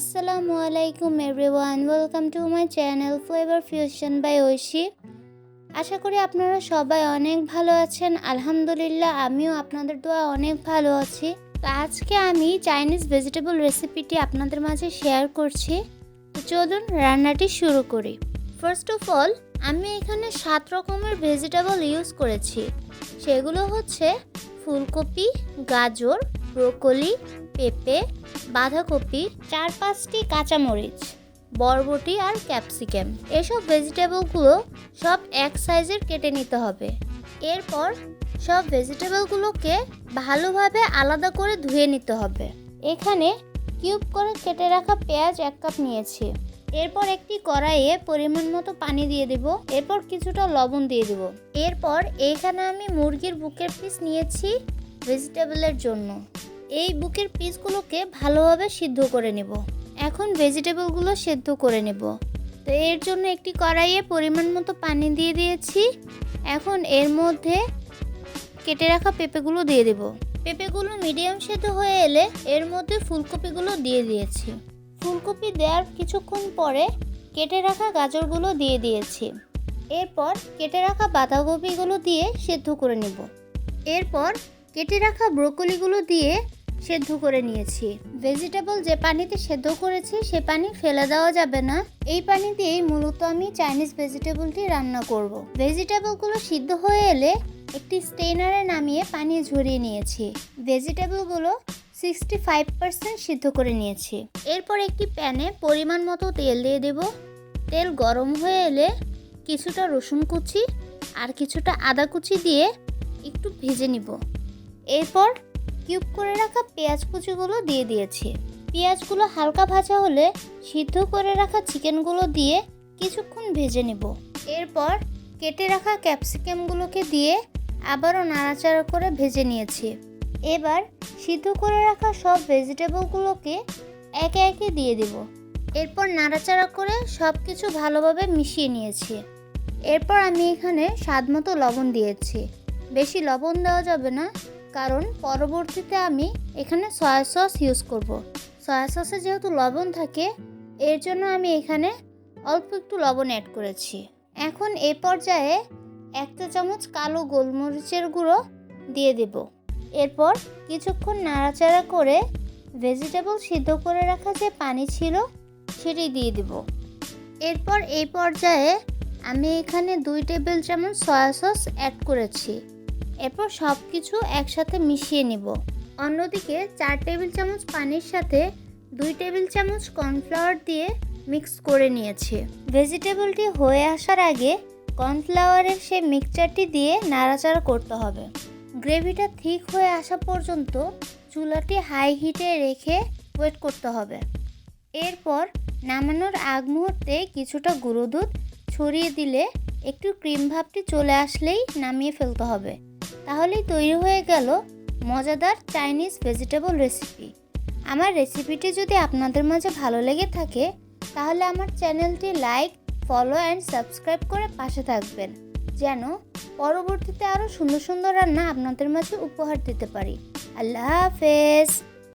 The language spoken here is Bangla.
আসসালামু আলাইকুম everyone, welcome to my channel flavour fusion by Oishi. আশা করি আপনারা সবাই অনেক ভালো আছেন, আলহামদুলিল্লাহ আমিও আপনাদের দোয়া অনেক ভালো আছি। তো আজকে আমি চাইনিজ ভেজিটেবল রেসিপিটি আপনাদের মাঝে শেয়ার করছি। তো চলুন রান্নাটি শুরু করি। ফার্স্ট অফ অল, আমি এখানে সাত রকমের ভেজিটেবল ইউজ করেছি। সেগুলো হচ্ছে ফুলকপি, গাজর, ব্রোকলি পেঁপে, বাঁধাকপি, চার পাঁচটি কাঁচামরিচ, বরবটি আর ক্যাপসিকাম। এসব ভেজিটেবলগুলো সব এক সাইজের কেটে নিতে হবে। এরপর সব ভেজিটেবলগুলোকে ভালোভাবে আলাদা করে ধুয়ে নিতে হবে। এখানে কিউব করে কেটে রাখা পেঁয়াজ এক কাপ নিয়েছি। এরপর একটি কড়াইয়ে পরিমাণ মতো পানি দিয়ে দিব। এরপর কিছুটা লবণ দিয়ে দিব। এরপর এইখানে আমি মুরগির বুকের পিস নিয়েছি ভেজিটেবলের জন্য। এই বুকের পিসগুলোকে ভালোভাবে সিদ্ধ করে নেব। এখন ভেজিটেবলগুলো সেদ্ধ করে নেব। তো এর জন্য একটি কড়াইয়ে পরিমাণ মতো পানি দিয়ে দিয়েছি। এখন এর মধ্যে কেটে রাখা পেঁপেগুলো দিয়ে দেব। পেঁপেগুলো মিডিয়াম সেদ্ধ হয়ে এলে এর মধ্যে ফুলকপিগুলো দিয়ে দিয়েছি। ফুলকপি দেওয়ার কিছুক্ষণ পরে কেটে রাখা গাজরগুলো দিয়ে দিয়েছি। এরপর কেটে রাখা বাঁধাকপিগুলো দিয়ে সেদ্ধ করে নেব। এরপর কেটে রাখা ব্রোকলিগুলো দিয়ে সেদ্ধ করে নিয়েছি। ভেজিটেবল যে পানিতে সেদ্ধ করেছি, সে পানি ফেলে দেওয়া যাবে না। এই পানি দিয়েই মূলত আমি চাইনিজ ভেজিটেবলটি রান্না করব। ভেজিটেবলগুলো সিদ্ধ হয়ে এলে একটি স্টেনারে নামিয়ে পানি ঝরিয়ে নিয়েছি। ভেজিটেবলগুলো সিক্সটি ফাইভ পার্সেন্ট সিদ্ধ করে নিয়েছি। এরপর একটি প্যানে পরিমাণ মতো তেল দিয়ে দেব। তেল গরম হয়ে এলে কিছুটা রসুন কুচি আর কিছুটা আদা কুচি দিয়ে একটু ভেজে নিব। এরপর কিউব করে রাখা পেঁয়াজ কুচিগুলো দিয়ে দিয়েছি। পেঁয়াজগুলো হালকা ভাজা হলে সিদ্ধ করে রাখা চিকেনগুলো দিয়ে কিছুক্ষণ ভেজে নেব। এরপর কেটে রাখা ক্যাপসিকামগুলোকে দিয়ে আবারও নাড়াচাড়া করে ভেজে নিয়েছি। এবার সিদ্ধ করে রাখা সব ভেজিটেবলগুলোকে একে একে দিয়ে দেব। এরপর নাড়াচাড়া করে সব কিছু ভালোভাবে মিশিয়ে নিয়েছি। এরপর আমি এখানে স্বাদ মতো লবণ দিয়েছি। বেশি লবণ দেওয়া যাবে না। কারণ পরবর্তীতে আমি এখানে সয়া সস ইউজ করব। সয়া সসে যেহেতু লবণ থাকে, এর জন্য আমি এখানে অল্প একটু লবণ অ্যাড করেছি। এখন এ পর্যায়ে এক চা চামচ কালো গোলমরিচের গুঁড়ো দিয়ে দেব। এরপর কিছুক্ষণ নাড়াচাড়া করে ভেজিটেবল সিদ্ধ করে রাখা যে পানি ছিল, সেটি দিয়ে দেব। এরপর এই পর্যায়ে আমি এখানে দুই টেবিল চামচ সয়া সস অ্যাড করেছি। এরপর সব কিছু একসাথে মিশিয়ে নিব। অন্যদিকে চার টেবিল চামচ পানির সাথে দুই টেবিল চামচ কর্নফ্লাওয়ার দিয়ে মিক্স করে নিয়েছি। ভেজিটেবলটি হয়ে আসার আগে কর্নফ্লাওয়ারের সেই মিক্সচারটি দিয়ে নাড়াচাড়া করতে হবে। গ্রেভিটা ঠিক হয়ে আসা পর্যন্ত চুলাটি হাই হিটে রেখে ওয়েট করতে হবে। এরপর নামানোর আগ মুহূর্তে কিছুটা গুঁড়ো দুধ ছড়িয়ে দিলে একটু ক্রিম ভাবটি চলে আসলেই নামিয়ে ফেলতে হবে। তাহলেই তৈরি হয়ে গেল মজাদার চাইনিজ ভেজিটেবল রেসিপি আমার রেসিপিটি যদি আপনাদের মাঝে ভালো লেগে থাকে, তাহলে আমার চ্যানেলটি লাইক ফলো অ্যান্ড সাবস্ক্রাইব করে পাশে থাকবেন, যেন পরবর্তীতে আরও সুন্দর সুন্দর রান্না আপনাদের মাঝে উপহার দিতে পারি। আল্লাহ হাফেজ!